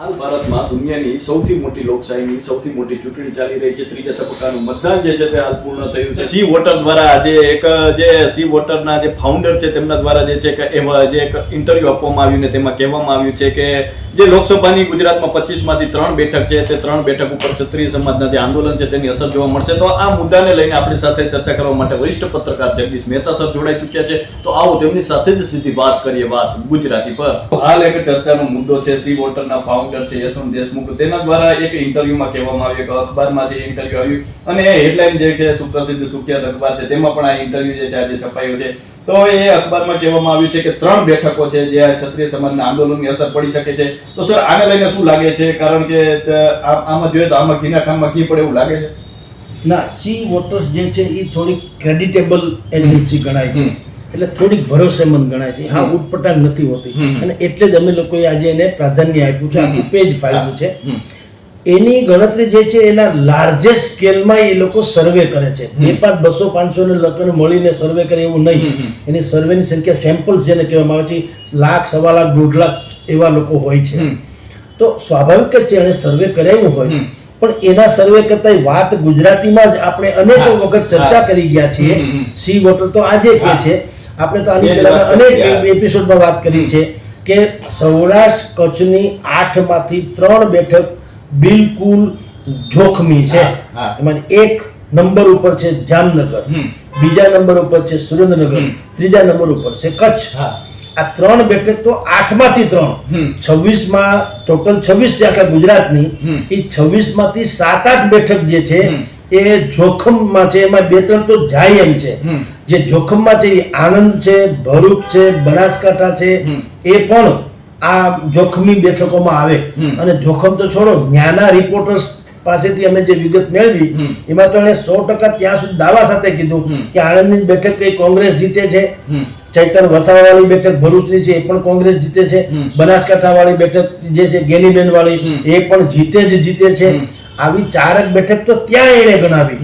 હાલ ભારતમાં દુનિયાની સૌથી મોટી લોકશાહીની, સૌથી મોટી ચૂંટણી ચાલી રહી છે. ત્રીજા તબક્કાનું મતદાન જે છે તે હાલ પૂર્ણ થયું છે. સી વોટર દ્વારા જે એક, જે સી વોટરના જે ફાઉન્ડર છે, તેમના દ્વારા જે છે કે એમાં જે એક ઇન્ટરવ્યુ આપવામાં આવ્યું ને તેમાં કહેવામાં આવ્યું છે કે જે લોકસભાની ગુજરાતમાં પચીસમાંથી ત્રણ બેઠક છે, તે ત્રણ બેઠક ઉપર ક્ષત્રિય સમાજના જે આંદોલન છે તેની અસર જોવા મળશે. તો આ મુદ્દાને લઈને આપણી સાથે ચર્ચા કરવા માટે વરિષ્ઠ પત્રકાર જગદીશ મહેતા સર જોડાઈ ચૂક્યા છે. તો આવો તેમની સાથે જ સીધી વાત કરીએ વાત ગુજરાતી પર. હાલ એક ચર્ચાનો મુદ્દો છે, સી વોટરના ફાઉન્ડર છે, યશવંત દેશમુખ. તેના દ્વારા એક ઇન્ટરવ્યુમાં કહેવામાં આવ્યું કે અખબારમાં જે ઇન્ટરવ્યુ આવ્યું, અને હેડલાઇન જે છે, સુપ્રસિદ્ધ સુખ્યાત અખબાર છે, તેમાં પણ આ ઇન્ટરવ્યુ જે છે, આજે છપાયું છે. તો એ અખબારમાં કહેવામાં આવ્યું છે કે ત્રણ બેઠકો છે જે ક્ષત્રિય સમાજના આંદોલનની અસર પડી શકે છે. તો સર આને લઈને શું લાગે છે? કારણ કે આમાં જોઈએ તો આમાં ઘીના ઠામમાં ઘી પડે એવું લાગે છે? ના સી વોટર્સ જે છે એ થોડીક ક્રેડિટેબલ એજન્સી ગણાય છે. એટલે થોડીક ભરોસેમંદ ગણાય છે. હા ઉટપટાંગ નથી હોતી. અને એટલે જ અમે લોકોએ આજે એને પ્રાધાન્ય આપ્યું છે. આખું પેજ ફાળવ્યું છે. એની ગણતરી જે છે એના લાર્જેસ્ટ સ્કેલમાં એ લોકો સર્વે કરે છે. બે પાંચ બસો પાંચસો ને લોકોને મળીને સર્વે કરે એવું નહીં. એની સર્વેની સંખ્યા સેમ્પલ્સ જેને કહેવામાં આવે છે લાખ સવા લાખ દોઢ લાખ એવા લોકો હોય છે. તો સ્વાભાવિક જ છે એણે સર્વે કરાવ્યું હોય. પણ એના સર્વે કરતા વાત ગુજરાતીમાં જ આપણે અનેકો. વખત ચર્ચા કરી ગયા છીએ. સી વોટર તો આજે કે છે. આપણે તો આની પહેલા અનેક એપિસોડમાં વાત કરી છે કે સૌરાષ્ટ્ર કચ્છની આઠમાંથી ત્રણ બેઠક બિલકુલ જોખમી છે. એમાં એક નંબર ઉપર છે જામનગર બીજા નંબર ઉપર છે સુરેન્દ્રનગર ત્રીજા નંબર ઉપર છે કચ્છ. હા. આ ત્રણ બેઠક તો આઠમાંથી ત્રણ. છવ્વીસમાં ટોટલ છવ્વીસ છે આખા ગુજરાતની. એ છવ્વીસમાંથી સાત આઠ બેઠક જે છે એ જોખમમાં છે. એમાં બે ત્રણ તો જાય એમ છે. જે જોખમમાં છે એ આણંદ છે ભરૂચ છે બનાસકાંઠા છે એ પણ આ જોખમી બેઠકોમાં આવે. અને જોખમ તો છોડો જ્ઞાના રિપોર્ટર્સ પાસેથી અમે જે વિગત મેળવી એમાં તો એણે સો ટકા ત્યાં સુધી દાવા સાથે કીધું કે આણંદની બેઠક કઈ કોંગ્રેસ જીતે છે? ચૈતન વસાવાવાળી બેઠક ભરૂચની છે એ પણ કોંગ્રેસ જીતે છે. બનાસકાંઠા વાળી બેઠક જે છે ગેનીબેન વાળી એ પણ જીતે જ જીતે છે. આવી ચારક બેઠક તો ત્યાં એને ગણાવી.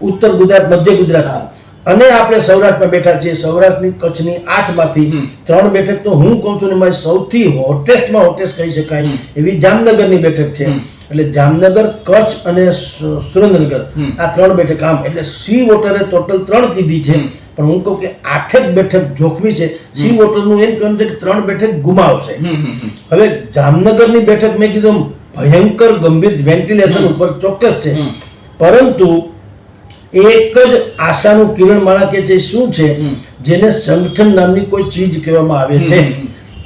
ઉત્તર ગુજરાત મધ્ય ગુજરાતની. અને આપણે સૌરાષ્ટ્રમાં બેઠા છીએ. સૌરાષ્ટ્રની કચ્છની આઠમાંથી. ત્રણ બેઠક તો હું કહું છું ને મારી સૌથી હોટેસ્ટમાં હોટેસ્ટ કહી શકાય. એવી જામનગરની બેઠક છે. એટલે જામનગર કચ્છ અને સુરેન્દ્રનગર આ ત્રણ બેઠક આમ. એટલે સી વોટરે ટોટલ ત્રણ કીધી છે. પણ હું કહું કે આઠેક બેઠક જોખમી છે. સી વોટરનું એમ કહ્યું છે કે ત્રણ બેઠક ગુમાવશે. હવે જામનગરની બેઠક મેં કીધું ભયંકર ગંભીર વેન્ટિલેશન ઉપર ચોક્કસ છે. પરંતુ એક જ આશાનું કિરણ માળા છે શું છે? જેને સંગઠન નામની કોઈ ચીજ કહેવામાં આવે છે.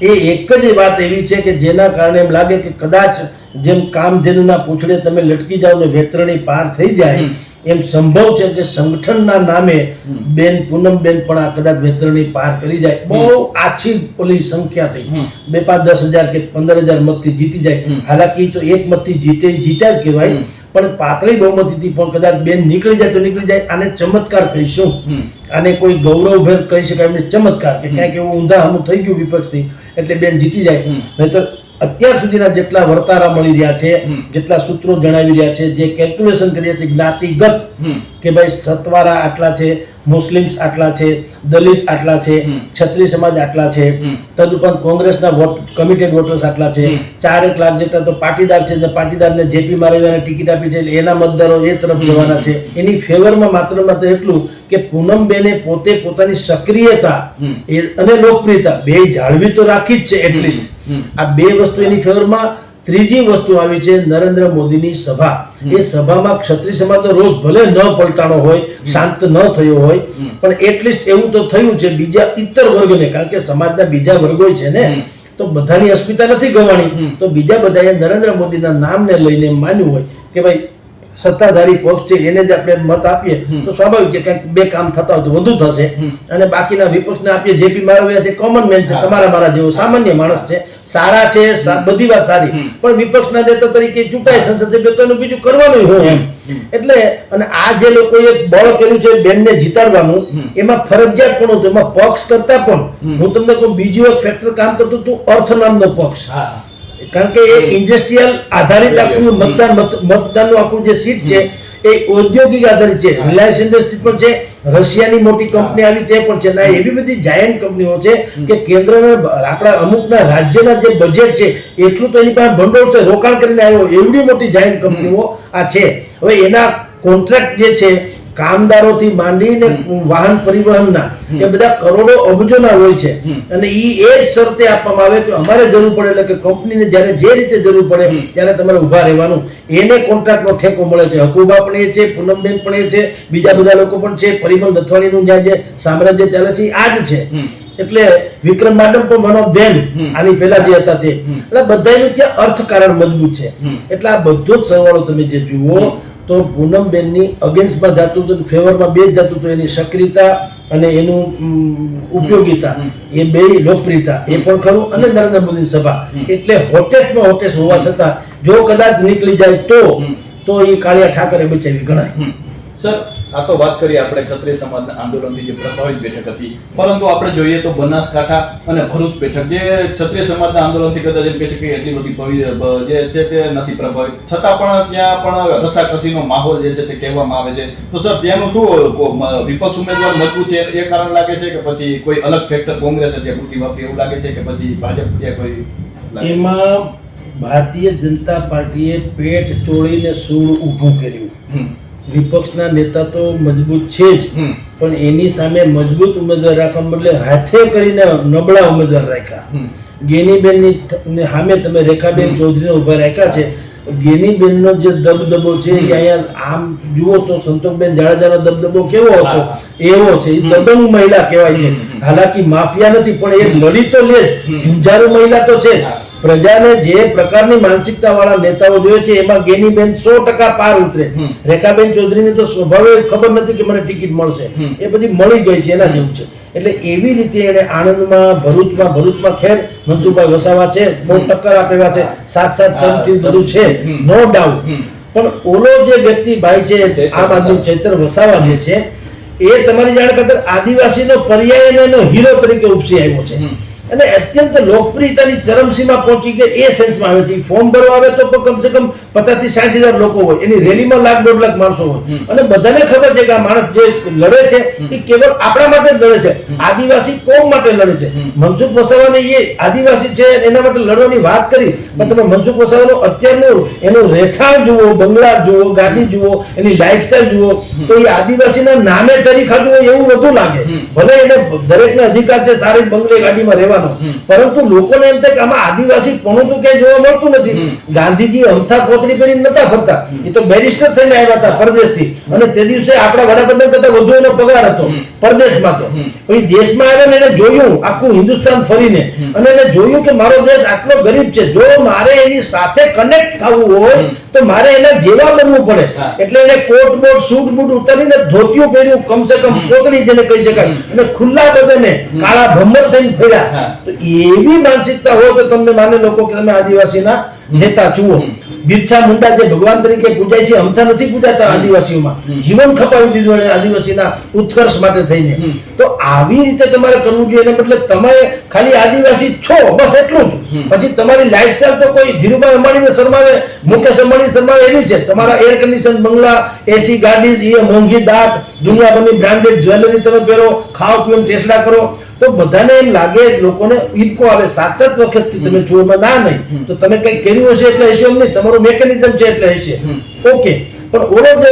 એ એક જ વાત એવી છે કે જેના કારણે એમ લાગે કે કદાચ જેમ કામધેનુના પૂછડે તમે લટકી જાઓ ને વેતરણી પાર થઈ જાય એમ સંભવ છે કે સંગઠનના નામે બેન પૂનમબેન પણ આ કદાચ વેતરણી પાર કરી જાય. બહુ આછી ઓલી સંખ્યા થઈ. બે પાંચ દસ હજાર કે પંદર હજાર મતથી જીતી જાય. હાલાકી તો એક મતથી જીતે જીત્યા જ કહેવાય. પણ પાતળી બહુમતીથી પણ કદાચ બેન નીકળી જાય તો નીકળી જાય. આને ચમત્કાર કહીશું. આને કોઈ ગૌરવભેર કહી શકાય એમને ચમત્કાર કે ક્યાંક એવું ઊંધા હમું થઈ ગયું વિપક્ષથી એટલે બેન જીતી જાય. નહીં નહીતર અત્યાર સુધીના જેટલા વર્તારા મળી રહ્યા છે જેટલા સૂત્રો જણાવી રહ્યા છે જે કેલ્ક્યુલેશન કરી રહ્યા છે જ્ઞાતિગત કે ભાઈ સતવારા આટલા છે મુસ્લિમ્સ આટલા છે દલિત આટલા છે છત્રી સમાજ આટલા છે. તદુપરાંત કોંગ્રેસના વોટ કમિટેડ વોટર્સ આટલા છે ચાર એક લાખ જેટલા તો પાટીદાર છે પાટીદારને જેપી મારવીને ટિકિટ આપી છે એના મતદારો એ તરફ જવાના છે. એની ફેવરમાં માત્ર માત્ર એટલું કે પૂનમબેને પોતે પોતાની સક્રિયતા અને લોકપ્રિયતા બે જાળવી તો રાખી જ છે એટલીસ્ટ આ બે વસ્તુ એની ફેવરમાં ત્રીજી વસ્તુ આવી છે નરેન્દ્ર મોદીની સભા. એ સભામાં ક્ષત્રિય સમાજનો રોષ ભલે ન પલટાણો હોય શાંત ન થયો હોય પણ એટલીસ્ટ એવું તો થયું છે બીજા ઇતર વર્ગને કારણ કે સમાજના બીજા વર્ગો છે ને તો બધાની અસ્મિતા નથી ગવાણી. તો બીજા બધાએ નરેન્દ્ર મોદીના નામને લઈને માન્યું હોય કે ભાઈ સત્તાધારી પક્ષ છે એને જ આપણે મત આપીએ તો સ્વાભાવિક છે કંઈક બે કામ થતા હોય તો વધુ થશે. અને બાકીના વિપક્ષને આપીએ જેપી મારવિયા છે કોમન મેન છે તમારા મારા જેવો સામાન્ય માણસ છે સારા છે બધી વાત સારી. પણ વિપક્ષના નેતા તરીકે ચૂંટાય સંસદ સભ્ય તો એનું બીજું કરવાનું હોય. એમ એટલે અને આ જે લોકોએ બળ કર્યું છે બેનને જીતાડવાનું એમાં ફરજિયાત પણ હતું એમાં પક્ષ કરતા પણ હું તમને કહું બીજું એક ફેક્ટર કામ કરતું હતું અર્થ નામનો પક્ષ. હા. કારણ કે એ ઇન્ડસ્ટ્રીયલ આધારિત આખું મતદાન મતદાનનું આખું જે સીટ છે એ ઔદ્યોગિક આધારિત છે. રિલાયન્સ ઇન્ડસ્ટ્રી પણ છે રશિયાની મોટી કંપની આવી તે પણ છે. ના એવી બધી જાયન્ટ કંપનીઓ છે કે કેન્દ્રના આપણા અમુકના રાજ્યના જે બજેટ છે એટલું તો એની પાસે ભંડોળ છે રોકાણ કરીને આવ્યો. એવડી મોટી જાયન્ટ કંપનીઓ આ છે. હવે એના કોન્ટ્રાક્ટ જે છે કામદારોથી માંડીને વાહન પરિવહનના એ બધા કરોડો અબજોના હોય છે. અને એ એ જ શરતે આપવામાં આવે કે અમારે જરૂર પડે એટલે કે કંપનીને જ્યારે જે રીતે જરૂર પડે ત્યારે તમારે ઊભા રહેવાનું. એને કોન્ટ્રાક્ટનો ઠેકો મળે છે. હકુબા પણ એ છે પૂનમબેન પણ એ છે બીજા બધા લોકો પણ છે. પરિમલ નથવાણીનું જ્યાં જે સામ્રાજ્ય ચાલે છે આ જ છે. એટલે વિક્રમ માડમ પણ વન ઓફ ધેમ આની પહેલા જે હતા તે. એટલે બધાનું ત્યાં અર્થકારણ મજબૂત છે. એટલે આ બધો જ સરવાળો તમે જે જુઓ તો પૂનમબેનની અગેન્સ્ટમાં જતું હતું ફેવરમાં બે જ જતું હતું એની સક્રિયતા અને એનું ઉપયોગિતા એ બે લોકપ્રિયતા એ પણ ખરું અને નરેન્દ્ર મોદીની સભા. એટલે હોટેસ્ટમાં હોટેસ્ટ હોવા છતાં જો કદાચ નીકળી જાય તો તો એ કાળિયા ઠાકરે બચાવી ગણાય. સર આ તો વાત કરી આપણે ક્ષત્રિય સમાજના આંદોલનથી જે પ્રભાવિત બેઠક હતી. પરંતુ આપણે જોઈએ તો બનાસકાંઠા અને ભરૂચ બેઠક જે ક્ષત્રિય સમાજના આંદોલનથી કદાચ એમ કહી શકીએ એટલી બધી જે છે તે નથી પ્રભાવિત. છતાં પણ ત્યાં પણ રસાકસીનો માહોલ જે છે તે કહેવામાં આવે છે. તો સર ત્યાંનું શું વિપક્ષ ઉમેદવાર મજબૂત છે એ કારણ લાગે છે કે પછી કોઈ અલગ ફેક્ટર કોંગ્રેસ ત્યાં બુદ્ધિ વાપરી એવું લાગે છે કે પછી ભાજપ ત્યાં કોઈ એમાં ભારતીય જનતા પાર્ટીએ પેટ ચોળીને સૂળ ઊભું કર્યું. વિપક્ષના નેતા તો મજબૂત છે જ. પણ એની સામે મજબૂત ઉમેદવાર રાખવા બદલે હાથે કરીને નબળા ઉમેદવાર રાખ્યા. ગેનીબેનની સામે તમે રેખાબેન ચૌધરીને ઊભા રાખ્યા છે. ગેનીબેનનો જે દબદબો છે એ અહીંયા આમ જુઓ તો સંતોષબેન જાડેજાનો દબદબો કેવો હતો? એવો છે. એ દબંગ મહિલા કહેવાય છે. હાલાકી માફિયા નથી પણ એ લડી તો લે જ. મહિલા તો છે. પ્રજાને જે પ્રકારની માનસિકતા વાળા નેતાઓ જોઈએ છે એમાં ગેનીબેન સો ટકા પાર ઉતરે. રેખાબેન ચૌધરીની તો સ્વભાવે ખબર નથી કે મને ટિકિટ મળશે. એ બધી મળી ગઈ છે એના જેવું છે. એટલે એવી રીતે એને આણંદમાં ભરૂચમાં ભરૂચમાં ખેર મનસુભાઈ વસાવા છે બહુ ટક્કર આપેલા છે સાત સાત ટર્મથી બધું છે નો ડાઉટ પણ ઓલો જે વ્યક્તિ ભાઈ છે આ પાસે આદમી ચૈતર વસાવા જે છે એ તમારી જાણ ખાતર આદિવાસીનો પર્યાય એનો હીરો તરીકે ઉપસી આવ્યો છે. અને અત્યંત લોકપ્રિયતાની ચરમસીમા પહોંચી ગઈ. એ સેન્સમાં આવે છે. ફોર્મ ભરવા આવે તો કમસે કમ પચાસથી સાઠ હજાર લોકો હોય એની રેલીમાં લાખ દોઢ લાખ માણસો હોય. અને બધાને ખબર છે કે આ માણસ જે લડે છે એ કેવળ આપણા માટે જ લડે છે આદિવાસી કોમ માટે લડે છે? મનસુખ વસાવાને એ આદિવાસી છે એના માટે લડવાની વાત કરી પણ તમે મનસુખ વસાવાનો અત્યારનું એનું રહેઠાણ જુઓ બંગલા જુઓ ગાડી જુઓ એની લાઈફસ્ટાઈલ જુઓ તો એ આદિવાસીના નામે ચરી ખાધું હોય એવું વધુ લાગે. ભલે એને દરેકને અધિકાર છે સારી બંગલે ગાડીમાં રહેવાનો. પરંતુ લોકોને એમ થાય કે આમાં આદિવાસી કોણ તો ક્યાંય જોવા મળતું નથી. ગાંધીજી અમથા કોતરી પહેરીને નતા ફરતા. એ તો બેરિસ્ટર થઈને આવ્યા હતા પરદેશથી. અને તે દિવસે આપણા વડાપ્રધાન કરતા વધુ એનો પગાર હતો પરદેશમાં તો. પછી દેશમાં આવ્યા ને એને જોયું આખું હિન્દુસ્તાન ફરીને. અને એને જોયું કે મારો દેશ આટલો ગરીબ છે જો મારે એની સાથે કનેક્ટ થવું હોય તો મારે એના જેવા બનવું પડે. એટલે એને કોટ બોટ સૂટ બૂટ ઉતારીને ધોતિયું પહેર્યું કમસે કમ કોતરી જેને કહી શકાય. અને ખુલ્લા બદને કાળા ભમ્બર થઈને ફર્યા. તો એવી માનસિકતા હોય તો તમને માને લોકો કે તમે આદિવાસીના નેતા જુઓ. બિરસા મુંડા જે ભગવાન તરીકે પૂજાય છે અમથા નથી પૂજાતા આદિવાસીઓમાં. જીવન ખપાવી દીધું એને આદિવાસીના ઉત્કર્ષ માટે થઈને. તો આવી રીતે તમારે કરવું જોઈએ એને બદલે તમે ખાલી આદિવાસી છો બસ એટલું જ. પછી તમારી લાઈફસ્ટાઈલ તો કોઈ ધીરુભાઈ અંબાણીને શરમાવે મુકેશ અંબાણી શરમાવે એવી છે. તમારા એર કન્ડિશન બંગલા એસી ગાડી એ મોંઘી દાટ દુનિયાભરની બ્રાન્ડેડ જ્વેલરી તમે પહેરો ખાઓ પીઓ ટેસ્ટા કરો. તો બધાને એમ લાગે લોકોને ઈબકો આવે સાત સાત વખતથી તમે જુઓ ના નહીં. તો તમે કંઈક કર્યું હશે એટલે હશે એમ નહીં. તમારું મેકેનિઝમ છે એટલે હશે. ઓકે પણ ઓલો જે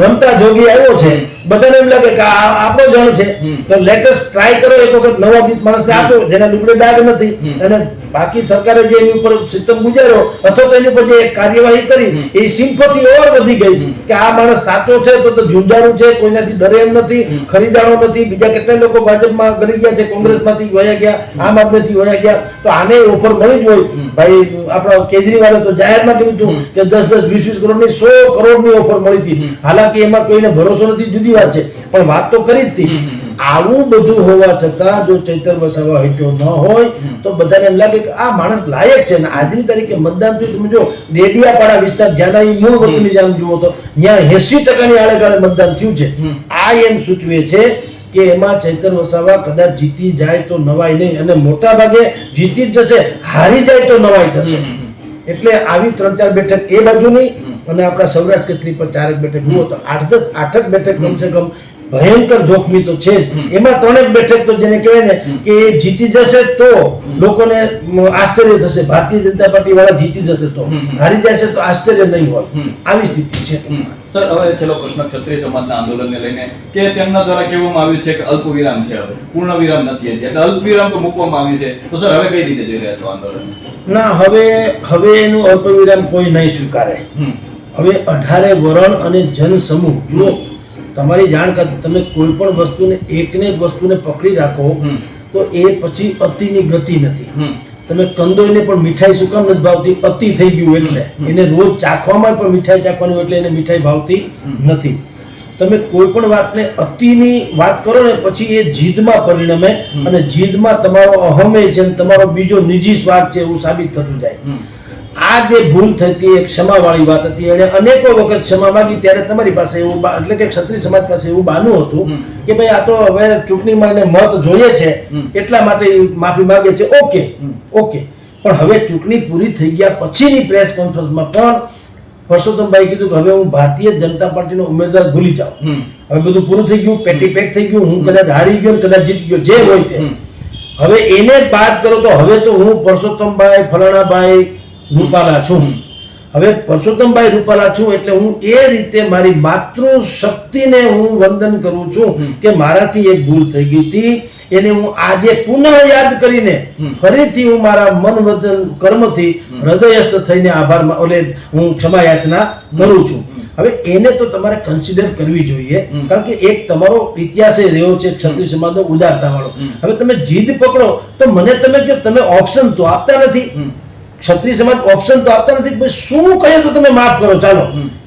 રમતા જોગી આવ્યો છે બધાને એમ લાગે કે આપણો જણ છે. તો લેટેસ્ટ ટ્રાય કરો એક વખત નવા ગીત માણસને આપો જેના લુગડે દાગ નથી અને બાકી સરકારે જે એની ઉપર સિસ્ટમ ગુજાર્યો અથવા તો એની ઉપર જે કાર્યવાહી કરી એ સિમ્પથી ઓર વધી ગઈ. કે આ માણસ સાચો છે તો તો ઝુંઝારું છે કોઈનાથી ડરે એમ નથી ખરીદાણો નથી બીજા કેટલાય લોકો ભાજપમાં ગળી ગયા છે કોંગ્રેસમાંથી વયા ગયા આમ આદમીથી વયા ગયા. તો આને ઓફર મળી જ હોય. ભાઈ આપણા કેજરીવાલે તો જાહેરમાં કીધું હતું કે દસ દસ વીસ વીસ કરોડની સો કરોડની ઓફર મળી હતી. હાલાકી એમાં કોઈને ભરોસો નથી જુદી વાત છે. પણ વાત તો કરી જ હતી. આવું બધું હોવા છતાં જો ચૈતર વસાવા હેઠો ન હોય તો બધાને એમ લાગે કે આ માણસ લાયક છે. ને આજની તારીખે મતદાન થયું તમે જો ડેડિયાપાડા વિસ્તાર જ્યાં મૂળ વતની જામ જુઓ તો ત્યાં એસી ટકાની આડેગાળે મતદાન થયું છે. આ એમ સૂચવે છે કે એમાં ચૈતર વસાવા કદાચ જીતી જાય તો નવાઈ નહીં. અને મોટા ભાગે જીતી જ જશે હારી જાય તો નવાઈ થશે. એટલે આવી ત્રણ ચાર બેઠક એ બાજુની અને આપણા સૌરાષ્ટ્ર કચ્છની પર ચારક બેઠક જુઓ તો આઠ દસ આઠક બેઠક કમસે કમ ભયંકર જોખમી તો છે જ. એમાં ત્રણેક બેઠક તો જેને કહેવાય ને કે જીતી જશે તો લોકોને આશ્ચર્ય થશે. ભારતીય જનતા પાર્ટી વાળા જીતી જશે તો. હારી જશે તો આશ્ચર્ય નહીં હોય. આવી સ્થિતિ છે. સર હવે છેલ્લો પ્રશ્ન ક્ષત્રિય સમાજના આંદોલનને લઈને કે તેમના દ્વારા કહેવામાં આવ્યું છે કે અલ્પ વિરામ છે હવે? પૂર્ણ વિરામ નથી. એટલે અલ્પ વિરામ તો મૂકવામાં આવ્યું છે. તો સર હવે કઈ રીતે જોઈ રહ્યા છો આંદોલન? ના હવે હવે એનું અલ્પવિરામ કોઈ નહીં સ્વીકારે. હવે અઢારે વરણ અને જન સમૂહ જુઓ તમારી જાણ ખાતર તમે કોઈ પણ વસ્તુને એકને એક વસ્તુને પકડી રાખો તો એ પછી અતિની ગતિ નથી. તમે કંદોઈને પણ મીઠાઈ શું કામ નથી ભાવતી? અતિ થઈ ગયું એટલે. એને રોજ ચાખવામાં પણ મીઠાઈ ચાખવાની એટલે એને મીઠાઈ ભાવતી નથી. તમે કોઈ પણ વાતને અતિની વાત કરો ને પછી એ જીદમાં પરિણમે અને જીદમાં તમારો અહમે છે અને તમારો બીજો નિજી સ્વાર્થ છે એવું સાબિત થતું જાય. આ જે ભૂલ થતી એ ક્ષમાવાળી વાત હતી. એણે અનેકો વખત ક્ષમા માંગી ત્યારે તમારી પાસે એવું એટલે કે ક્ષત્રિય સમાજ પાસે એવું બાનું હતું કે ભાઈ આ તો હવે ચૂંટણીમાં એને મત જોઈએ છે. એટલા માટે માફી માંગે છે. ઓકે. ઓકે. પણ હવે ચૂંટણી પૂરી થઈ ગયા પછીની પ્રેસ કોન્ફરન્સમાં પણ પરસોત્તમભાઈ કીધું કે હવે હું ભારતીય જનતા પાર્ટીનો ઉમેદવાર ભૂલી જાઉં. હવે બધું પૂરું થઈ ગયું પેટી પેક થઈ ગયું હું કદાચ હારી ગયો કદાચ જીતી ગયો જે હોય તે. હવે એને બાદ કરો તો હવે તો હું પરસોત્તમભાઈ ફલાણાભાઈ રૂપાલા છું. હવે પરસોત્તમભાઈ રૂપાલા છું એટલે હું એ રીતે મારી માતૃ શક્તિને હું વંદન કરું છું કે મારાથી એક ભૂલ થઈ ગઈ હતી. એને હું આજે પુનઃ યાદ કરીને ફરીથી હું મારા મન વચન કર્મથી હૃદયસ્થ થઈને આભાર ઓલે હું ક્ષમા યાચના કરું છું. હવે એને તો તમારે કન્સિડર કરવી જોઈએ કારણ કે એક તમારો ઇતિહાસ એ રહ્યો છે ક્ષત્રિય સમાજનો ઉદારતા વાળો. હવે તમે જીદ પકડો તો મને તમે કે તમે ઓપ્શન તો આપતા નથી. ક્ષત્રિય સમાજ ઓપ્શન તો આપતા નથી ભાઈ શું કહીએ તો તમે માફ કરો ચાલો.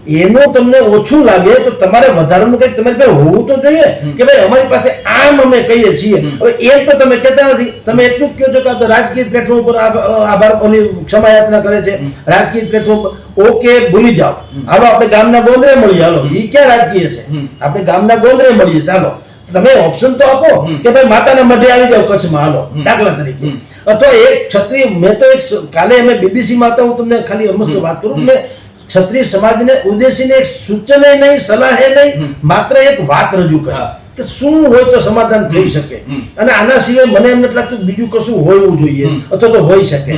એનું તમને ઓછું લાગે તો તમારે વધારાનું કંઈક તમારી પાસે હોવું તો જોઈએ કે ભાઈ અમારી પાસે આમ અમે કહીએ છીએ. હવે એમ તો તમે કહેતા નથી. તમે એટલું જ કહો છો કે રાજકીય પ્લેટફોર્મ ઉપર આભાર ઓલી ક્ષમા યાત્રા કરે છે. રાજકીય પ્લેટફોર્મ પર ઓકે ભૂલી જાઓ. હાલો આપણે ગામના ગોંદરે મળીએ. હાલો એ ક્યાં રાજકીય છે? આપણે ગામના ગોંદરે મળીએ. ચાલો. તમે ઓપ્શન તો આપો કે ભાઈ માતાના મઢે આવી જાઓ કચ્છમાં. હાલો દાખલા તરીકે. અથવા એક ક્ષત્રિય મેં તો એક કાલે અમે બીબીસી માં હું તમને ખાલી અમસ્ત વાત કરું મેં ક્ષત્રિય સમાજને ઉદ્દેશીને એક સૂચને નહીં સલાહે નહીં માત્ર એક વાત રજૂ કરી. કે શું હોય તો સમાધાન થઈ શકે. અને આના સિવાય મને એમ નથી લાગતું બીજું કશું હોવું જોઈએ અથવા તો હોઈ શકે.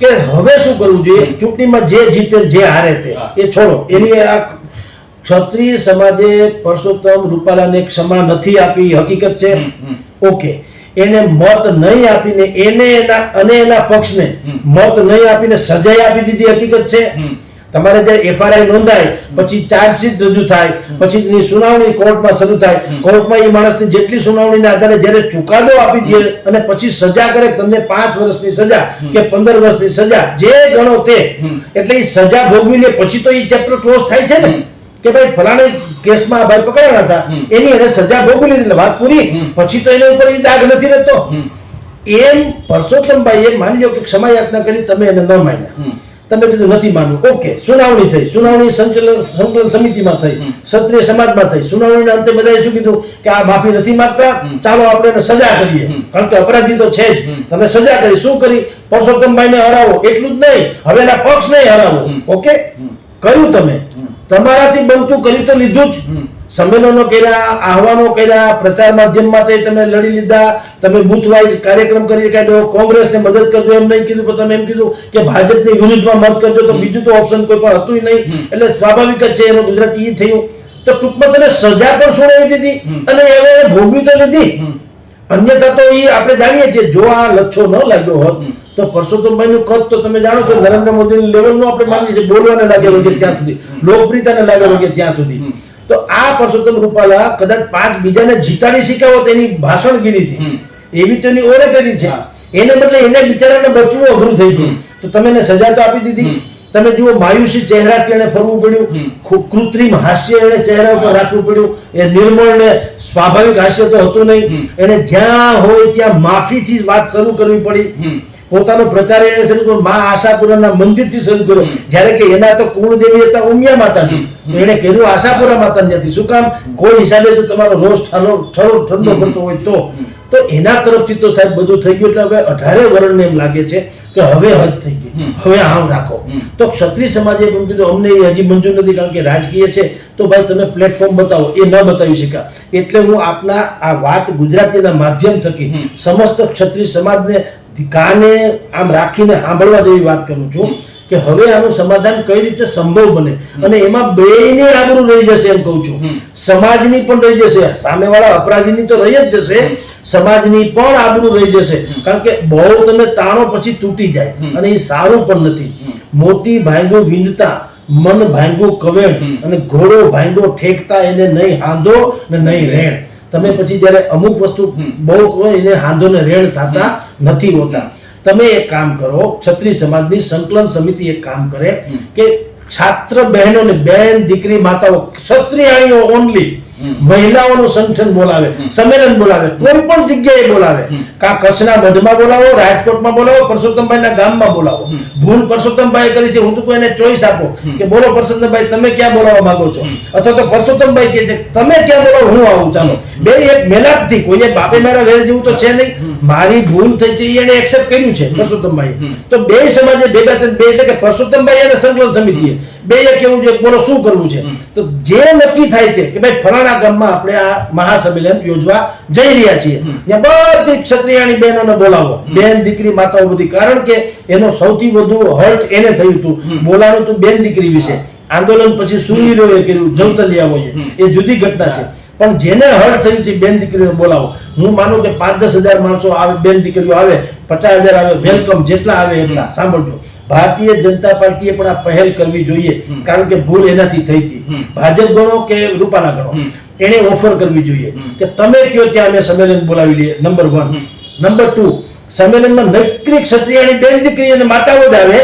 કે હવે શું કરવું જોઈએ? ચૂંટણીમાં જે જીતે જે હારે તે એ છોડો. એની આ ક્ષત્રિય સમાજે પરસોત્તમ રૂપાલાને ક્ષમા નથી આપી હકીકત છે? ઓકે. એને મત નહીં આપીને એને એના અને એના પક્ષને મત નહીં આપીને સજાઈ આપી દીધી હકીકત છે. તમારે જ્યારે એફઆરઆઈ નોંધાય પછી ચાર્જશીટ રજૂ થાય પછી એની સુનાવણી કોર્ટમાં શરૂ થાય. કોર્ટમાં એ માણસની જેટલી સુનાવણીના આધારે જ્યારે ચુકાદો આપી દે અને પછી સજા કરે તમને પાંચ વર્ષની સજા કે પંદર વર્ષની સજા જે ગણો તે. એટલે એ સજા ભોગવી લે પછી તો એ ચેપ્ટર ક્લોઝ થાય છે ને. કે ભાઈ ફલાણે કેસમાં ભાઈ પકડાયા હતા એની એને સજા ભોગવી લીધી વાત પૂરી. પછી તો એના ઉપર એ દાગ નથી રહેતો. એમ પરસોત્તમભાઈએ માની લો કે ક્ષમા યાચના કરી તમે એને ન માન્યા. તમે કીધું નથી માનવું. ઓકે સુનાવણી થઈ. સુનાવણી સંકલન સંકલન સમિતિમાં થઈ. ક્ષત્રિય સમાજમાં થઈ. સુનાવણીના અંતે બધાએ શું કીધું? કે આ માફી નથી માંગતા. ચાલો આપણે એને સજા કરીએ. કારણ કે અપરાધી તો છે જ. તમે સજા કરી. શું કરી? પરસોત્તમભાઈને હરાવો. એટલું જ નહીં. હવે એના નહીં હરાવો. ઓકે? કર્યું તમે. તમારાથી બનતું કરી તો લીધું જ. સંમેલનો કર્યા આહવાનો કર્યા પ્રચાર માધ્યમ માટે તમે લડી લીધા તમે બુથ વાઇઝ કાર્યક્રમ કરી કાઢ્યો કોંગ્રેસને મદદ કરજો. એમ નહીં કીધું પણ તમે એમ કીધું કે ભાજપની વિરુદ્ધમાં મત કરજો તો બીજું તો ઓપ્શન કોઈ પણ હતું નહીં. એટલે સ્વાભાવિક જ છે એનું ગુજરાતી ઈ થયું. તો ટૂંકમાં તમે સજા પણ સુનાવી દીધી અને એને ભોગવી તો લીધી. અન્યથા તો એ આપણે જાણીએ છીએ જો આ લચ્છો ન લાગ્યો હોત તો પરસોત્તમભાઈ નું કદ તો તમે જાણો છો નરેન્દ્ર મોદી લેવલનું આપણે માનીએ છીએ બોલવાને લાગે વળગે ત્યાં સુધી લોકપ્રિયતાને લાગે વળગે ત્યાં સુધી. તો આ પરસોત્તમ રૂપાલા કદાચ પાંચ બીજાને જીતાડી શીખાવો તેની ભાષણગીરીથી એવી તો એની ઓરેટરી છે. એને બદલે એને બિચારાને બચવું અઘરું થઈ ગયું. તો તમે એને સજા તો આપી દીધી. તમે જુઓ માયુસી ચહેરાથી એને ફરવું પડ્યું. કૃત્રિમ હાસ્ય એને ચહેરા ઉપર રાખવું પડ્યું. એ નિર્મળ ને સ્વાભાવિક હાસ્ય તો હતું નહીં. એને જ્યાં હોય ત્યાં માફીથી વાત શરૂ કરવી પડી. પોતાનો પ્રચાર એને શરૂ કર્યો. મા આશાપુરાના મંદિરથી શરૂ કર્યો. જ્યારે કે એના તો કુળદેવી હતા ઉમિયા માતાજી. તો એને કર્યું આશાપુરા માતાની હતી. શું કામ? કોઈ હિસાબે તો તમારો રોષ ઠાલો ઠરો ઠંડો કરતો હોય તો. તો એના તરફથી તો સાહેબ બધું થઈ ગયું. એટલે હવે અઢારે વર્ણને એમ લાગે છે કે હવે હદ થઈ ગઈ. હવે આમ રાખો. તો ક્ષત્રિય સમાજે એમ કીધું અમને એ હજી મંજૂર નથી કારણ કે રાજકીય છે. તો ભાઈ તમે પ્લેટફોર્મ બતાવો. એ ન બતાવી શક્યા. એટલે હું આપના આ વાત ગુજરાતીના માધ્યમ થકી સમસ્ત ક્ષત્રિય સમાજને કાને આમ રાખીને સાંભળવા જેવી વાત કરું છું કે હવે આનું સમાધાન કઈ રીતે સંભવ બને? અને એમાં બેયની આબરૂ રહી જશે એમ કહું છું. સમાજની પણ રહી જશે. સામેવાળા અપરાધીની તો રહી જ જશે. સમાજની પણ આબરૂ રહી જશે. કારણ કે બહુ તમે તાણો પછી તૂટી જાય. અને એ સારું પણ નથી. મોતી ભાંગો વિંધતા મન ભાંગો કવેણ અને ઘોડો ભાંગો ઠેકતા એને નહીં હાંધો ને નહીં રેણ. તમે પછી જ્યારે અમુક વસ્તુ બહુ હોય એને હાંધો ને રેણ થતા નથી હોતા. તમે એક કામ કરો ક્ષત્રિય સમાજની સંકલન સમિતિ એક કામ કરે કે છાત્ર બહેનોને બહેન દીકરી માતાઓ ક્ષત્રિયાણીઓ ઓનલી મહિલાઓનું સંગઠન બોલાવે સંમેલન બોલાવે કોઈ પણ જગ્યાએ બોલાવે. કા કચ્છના મઢમાં બોલાવો રાજકોટમાં બોલાવો પરસોત્તમભાઈના ગામમાં બોલાવો. ભૂલ પરસોત્તમભાઈ કરી છે હું તો કોઈને ચોઈસ આપો. કે બોલો પરસોત્તમભાઈ તમે ક્યાં બોલાવવા માંગો છો? અથવા તો પરસોત્તમભાઈ કે છે તમે ક્યાં બોલાવો? હું આવું ચાલો. બે એક મેલાપથી કોઈ બાપે મારા વેર જેવું તો છે નહીં. મારી ભૂલ થઈ છે એને એક્સેપ્ટ કર્યું છે પરસોત્તમભાઈ તો બે સમાજે ભેગા થઈને બે એટલે કે પરસોત્તમભાઈ અને સંકલન સમિતિએ બે એ કેવું છે બોલો શું કરવું છે? તો જે નક્કી થાય તે કે ભાઈ ફલાણા ગામમાં આપણે આ મહાસંમેલન યોજવા જઈ રહ્યા છીએ. ત્યાં બધી ક્ષત્રિયાણી બહેનોને બોલાવો. બેન દીકરી માતાઓ બધી. કારણ કે એનો સૌથી વધુ હર્ટ એને થયું હતું. બોલાણું હતું બેન દીકરી વિશે. આંદોલન પછી સુરવીરોએ કર્યું જવતલિયાઓએ એ જુદી ઘટના છે. પણ જેને હર્ટ થયું છે બેન દીકરીને બોલાવો. હું માનું કે પાંચ દસ હજાર માણસો આવે બેન દીકરીઓ આવે પચાસ હજાર આવે વેલકમ જેટલા આવે એટલા. સાંભળજો. ભારતીય જનતા પાર્ટીએ પણ આ પહેલ કરવી જોઈએ કારણ કે ભૂલ એનાથી થઈ હતી. ભાજપ ગણો કે રૂપાલા ગણો? એને ઓફર કરવી જોઈએ કે તમે કયો ત્યાં અમે સંમેલન બોલાવી લઈએ નંબર વન નંબર ટુ સંમેલનમાં નૈતિક ક્ષત્રિયાની બેન દીકરી અને માતાઓ જ આવે.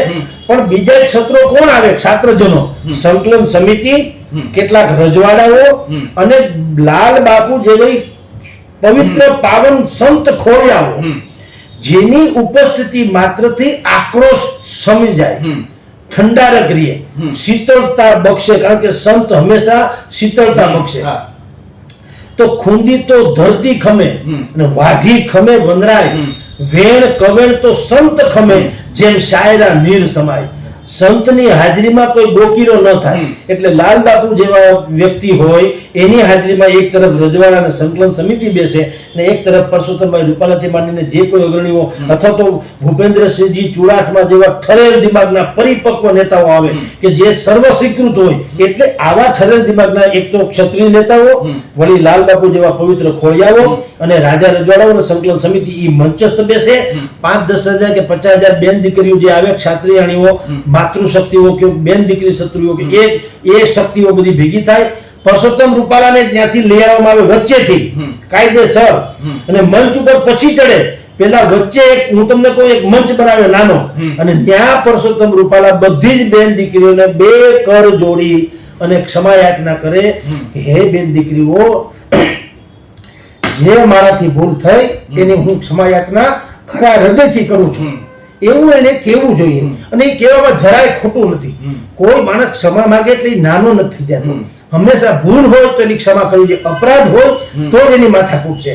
પણ બીજા ક્ષત્રો કોણ આવે? છાત્રજનો સંકલન સમિતિ કેટલાક રજવાડાઓ અને લાલ બાપુ જેવી પવિત્ર પાવન સંત ખોળિયાઓ. જેની ઉપસ્થિતિ માત્રથી આક્રોશ સમી જાય. ઠંડારક રહે શીતળતા બક્ષે. કારણ કે સંત હંમેશા શીતળતા બક્ષે. તો ખૂંદી તો ધરતી ખમે અને વાઢી ખમે વનરાય. વેણ કવેણ તો સંત ખમે જેમ શાયરા નીર સમાય. સંતની હાજરીમાં કોઈ ગોકીરો ન થાય. એટલે લાલ બાપુ જેવા વ્યક્તિ હોય એની હાજરીમાં એક તરફ રજવાડા અને સંકલન સમિતિ બેસે ને એક તરફ પરસોત્તમભાઈ રૂપાલાથી માંડીને જે કોઈ અગ્રણીઓ અથવા તો ભૂપેન્દ્રસિંહજી ચુડાસમા જેવા ઠરેલ દિમાગના પરિપક્વ નેતાઓ આવે કે જે સર્વસ્વીકૃત હોય એટલે આવા ઠરેલ દિમાગના એક તો ક્ષત્રિય નેતાઓ વળી લાલ બાપુ જેવા પવિત્ર ખોળિયાઓ અને રાજા રજવાડાઓ અને સંકલન સમિતિ એ મંચસ્થ બેસે. પાંચ દસ હજાર કે પચાસ હજાર બેન દીકરીઓ જે આવે ક્ષાત્રિયાણીઓ માતૃશક્તિઓ કે બેન દીકરી શત્રુઓ કે એ એ શક્તિઓ બધી ભેગી થાય. પરસોત્તમ રૂપાલાને ત્યાંથી લઈ આવવામાં આવે વચ્ચેથી. કાયદેસર. અને મંચ ઉપર પછી ચડે. પેલા વચ્ચે એક હું તમને કહું એક મંચ બનાવ્યો નાનો. અને ત્યાં પરસોત્તમ રૂપાલા બધી જ બેન દીકરીઓને બે કર જોડી અને ક્ષમા યાચના કરે કે હે બેન દીકરીઓ જે મારાથી ભૂલ થઈ એની હું ક્ષમા યાચના ખરા હૃદયથી કરું છું. એવું એને કેવું જોઈએ. અને એ કહેવામાં જરાય ખોટું નથી. કોઈ માણસ ક્ષમા માંગે એટલે નાનો નથી જતો. હંમેશા ભૂલ હોય તો એની ક્ષમા કરવી જોઈએ. અપરાધ હોય તો જ એની માથાકૂટ છે.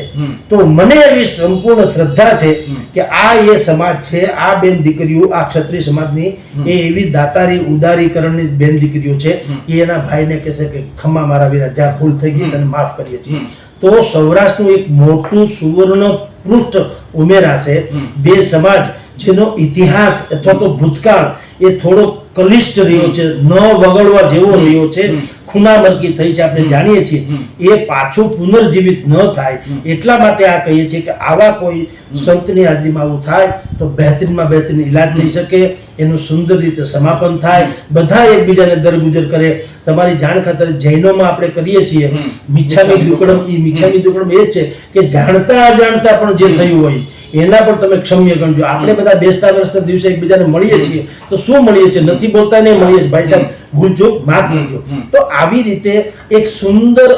તો મને એવી સંપૂર્ણ શ્રદ્ધા છે કે આ એ સમાજ છે આ બેન દીકરીઓ આ ક્ષત્રિય સમાજની એ એવી દાતારી ઉદારીકરણની બેન દીકરીઓ છે કે એના ભાઈને કહેશે કે ખમ્મા મારા વીરા જ્યાં ભૂલ થઈ ગઈ તને માફ કરીએ છીએ. તો સૌરાષ્ટ્રનું એક મોટું સુવર્ણ પૃષ્ઠ ઉમેરાશે બે સમાજ જેનો ઇતિહાસ અથવા તો ભૂતકાળ એ થોડો કલિષ્ઠ રહ્યો છે ન વગડવા જેવો રહ્યો છે ખૂનામરકી થઈ છે આપણે જાણીએ છીએ. એ પાછું પુનર્જીવિત ન થાય. એટલા માટે આ કહીએ છીએ કે આવા કોઈ સંતની હાજરીમાં આવું થાય તો બહેતરીનમાં બહેતરીન ઈલાજ થઈ શકે એનું સુંદર રીતે સમાપન થાય. બધા એકબીજાને દરગુજર કરે. તમારી જાણ ખાતર જૈનોમાં આપણે કરીએ છીએ. મીઠાની દુકડમ એ મિચ્છામી દુકડમ એ છે કે જાણતા અજાણતા પણ જે થયું હોય એના પણ તમે ક્ષમ્ય ગણજો. આપણે બધા બેસતા વર્ષના દિવસે એકબીજાને મળીએ છીએ. તો શું મળીએ છીએ? નથી બોલતા નહીં મળીએ છીએ. ભાઈ સાહેબ ભૂલ ચૂક માફ કરજો. તો આવી રીતે એક સુંદર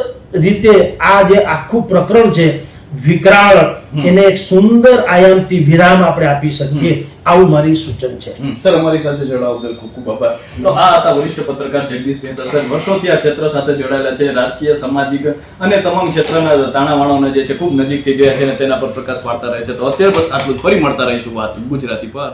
રીતે આ જે આખું પ્રકરણ છે વિકરાળ એને એક સુંદર આયામથી વિરામ આપણે આપી શકીએ. આવું મારી સૂચન છે. સર, અમારી સાથે જોડાવા બદલ ખૂબ ખૂબ આભાર. તો આ હતા વરિષ્ઠ પત્રકાર જગદીશ મહેતા સર. વર્ષોથી આ ક્ષેત્ર સાથે જોડાયેલા છે. રાજકીય, સામાજિક અને તમામ ક્ષેત્રના તાણાવાણાઓને જે છે, ખૂબ નજીકથી જોયા છે અને તેના પર પ્રકાશ પાડતા રહે છે. તો અત્યારે બસ આટલું ફરી મળતા રહીશું વાત ગુજરાતી પર.